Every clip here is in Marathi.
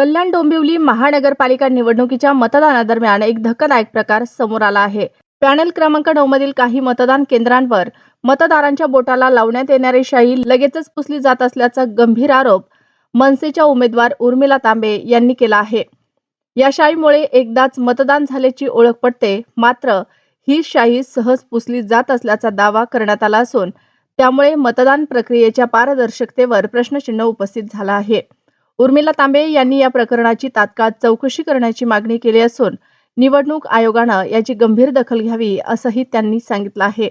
कल्याण डोंबिवली महानगरपालिका निवडणुकीच्या मतदानादरम्यान एक धक्कादायक प्रकार समोर आला आहे. पॅनल क्रमांक नऊ मधील काही मतदान केंद्रांवर मतदारांच्या बोटाला लावण्यात येणारी शाई लगेचच पुसली जात असल्याचा गंभीर आरोप मनसेच्या उमेदवार उर्मिला तांबे यांनी केला आहे. या शाईमुळे एकदाच मतदान झाल्याची ओळख पटते मात्र ही शाही सहज पुसली जात असल्याचा दावा करण्यात आला असून त्यामुळे मतदान प्रक्रियेच्या पारदर्शकतेवर प्रश्नचिन्ह उपस्थित झाला आहे. उर्मिला तांबे यांनी या प्रकरणाची तात्काळ चौकशी करण्याची मागणी केली असून निवडणूक आयोगानं याची गंभीर दखल घ्यावी असंही त्यांनी सांगितलं आहे.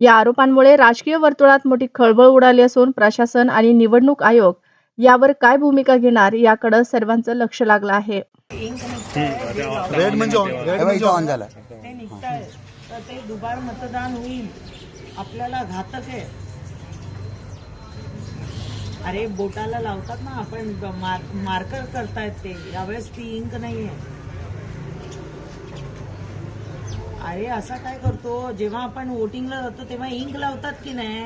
या आरोपांमुळे राजकीय वर्तुळात मोठी खळबळ उडाली असून प्रशासन आणि निवडणूक आयोग यावर काय भूमिका घेणार याकडे सर्वांचं लक्ष लागलं आहे. रेड म्हणजे म्हणजे ऑन झाला. ते निघताय तर ते दुबार मतदान होईल. आपल्याला घातक आहे. अरे बोटाला लावतात ना आपण मार- मार्कर करतायत ते. यावेळेस ती इंक नाहीये. अरे असा काय करतो? जेव्हा आपण वोटिंगला जातो तेव्हा इंक लावतात की नाही?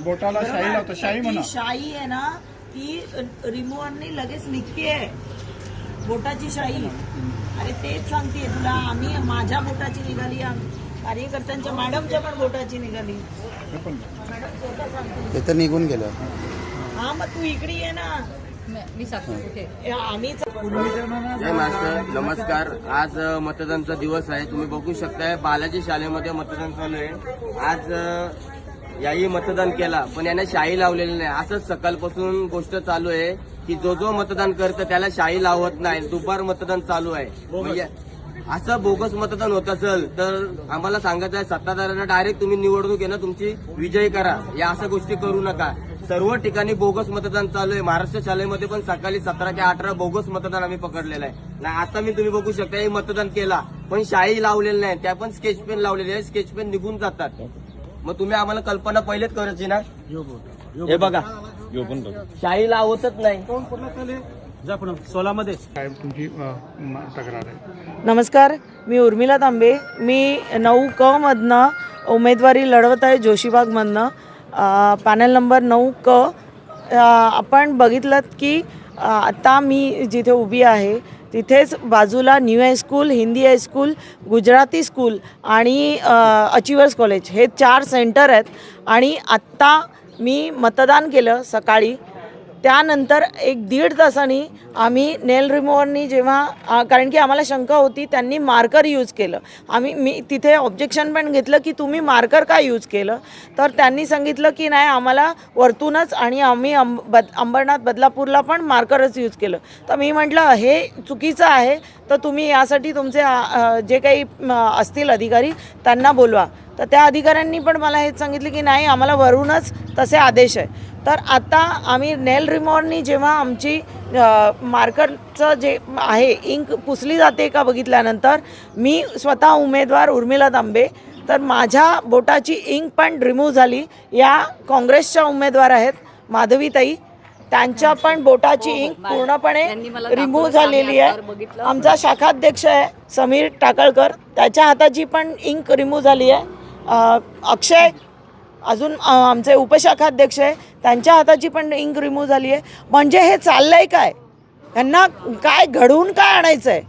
बोटाला शाई लावतो शाई म्हणा. शाई आहे ना ती रिमूव्हरनी लगेच निघते बोटाची शाई. अरे तेच सांगते तुला. आम्ही माझ्या बोटाची निघाली. आम- कार्यकर्त्यांच्या मॅडमच्या पण बोटाची निघाली. मॅडम स्वतः सांगते ते तर निघून गेलं. हा मग तू इकडे ये ना. नमस्कार. आज मतदानचा दिवस आहे. तुम्ही बघू शकताय बालाजी शाळेमध्ये मतदान चालू आहे. आज याही मतदान केला पण याने शाही लावलेली नाही. असंच सकाळपासून गोष्ट चालू आहे की जो जो मतदान करतं त्याला शाही लावत नाही. दुपार मतदान चालू आहे. म्हणजे असं बोगस मतदान होत असेल तर आम्हाला सांगायचं आहे सत्ताधाऱ्यांना डायरेक्ट तुम्ही निवडणूक आहे ना तुमची विजय करा. या अशा गोष्टी करू नका. सर्व ठिकाणी बोगस मतदान चालू आहे. महाराष्ट्र शाळेमध्ये पण सकाळी सतरा ते अठरा बोगस मतदान आम्ही पकडलेलं आहे. ना आता मी तुम्ही बघू शकता हे मतदान केला पण शाही लावलेली नाही. त्या पण स्केच पेन लावलेली आहे स्केच पेन निघून जातात. मग तुम्ही आम्हाला कल्पना पहिलेच करायची ना? हे बघा. शाही लावतच नाही. काय तुमची तक्रार आहे. नमस्कार मी उर्मिला तांबे. मी नऊ क मधनं उमेदवारी लढवत आहे जोशीबागमधनं. अ, पॅनल नंबर नऊ क. आपण बघितलं की आता मी जिथे उभी आहे तिथेच बाजूला new high school Hindi high school Gujarati school आणि अचिवर्स कॉलेज हे चार सेंटर आहेत. आणि आत्ता मी मतदान केलं सकाळी. त्यानंतर एक दीड तासांनी आम्ही नेल रिमूव्हरनी जेव्हा कारण की आम्हाला शंका होती त्यांनी मार्कर यूज केलं. आम्ही मी तिथे ऑब्जेक्शन पण घेतलं की तुम्ही मार्कर का यूज केलं? तर त्यांनी सांगितलं की नाही आम्हाला वरतूनच आणि आम्ही अंब बद अंबरनाथ बदलापूरला पण मार्करच यूज केलं. तर मी म्हटलं हे चुकीचं आहे तर तुम्ही यासाठी तुमचे जे काही असतील अधिकारी त्यांना बोलवा. तर त्या अधिकाऱ्यांनी पण मला हेच सांगितलं की नाही आम्हाला वरूनच तसे आदेश आहे. तर आता आम्ही नेल रिमॉरनी जेव्हा आमची मार्करचं जे आहे इंक पुसली जाते का बघितल्यानंतर मी स्वतः उमेदवार उर्मिला तांबे तर माझ्या बोटाची इंक पण रिमूव्ह झाली. या काँग्रेसच्या उमेदवार आहेत माधवीताई. त्यांच्या पण बोटाची इंक पूर्णपणे रिमूव्ह झालेली आहे. आमचा शाखाध्यक्ष आहे समीर टाकळकर. त्याच्या हाताची पण इंक रिमूव्ह झाली आहे. अक्षय अजून आमचे उपशाखाध्यक्ष आहे त्यांच्या हाताची पण इंक रिमूव्ह झाली आहे. म्हणजे हे चाललंय काय? यांना काय घडवून काय आणायचं आहे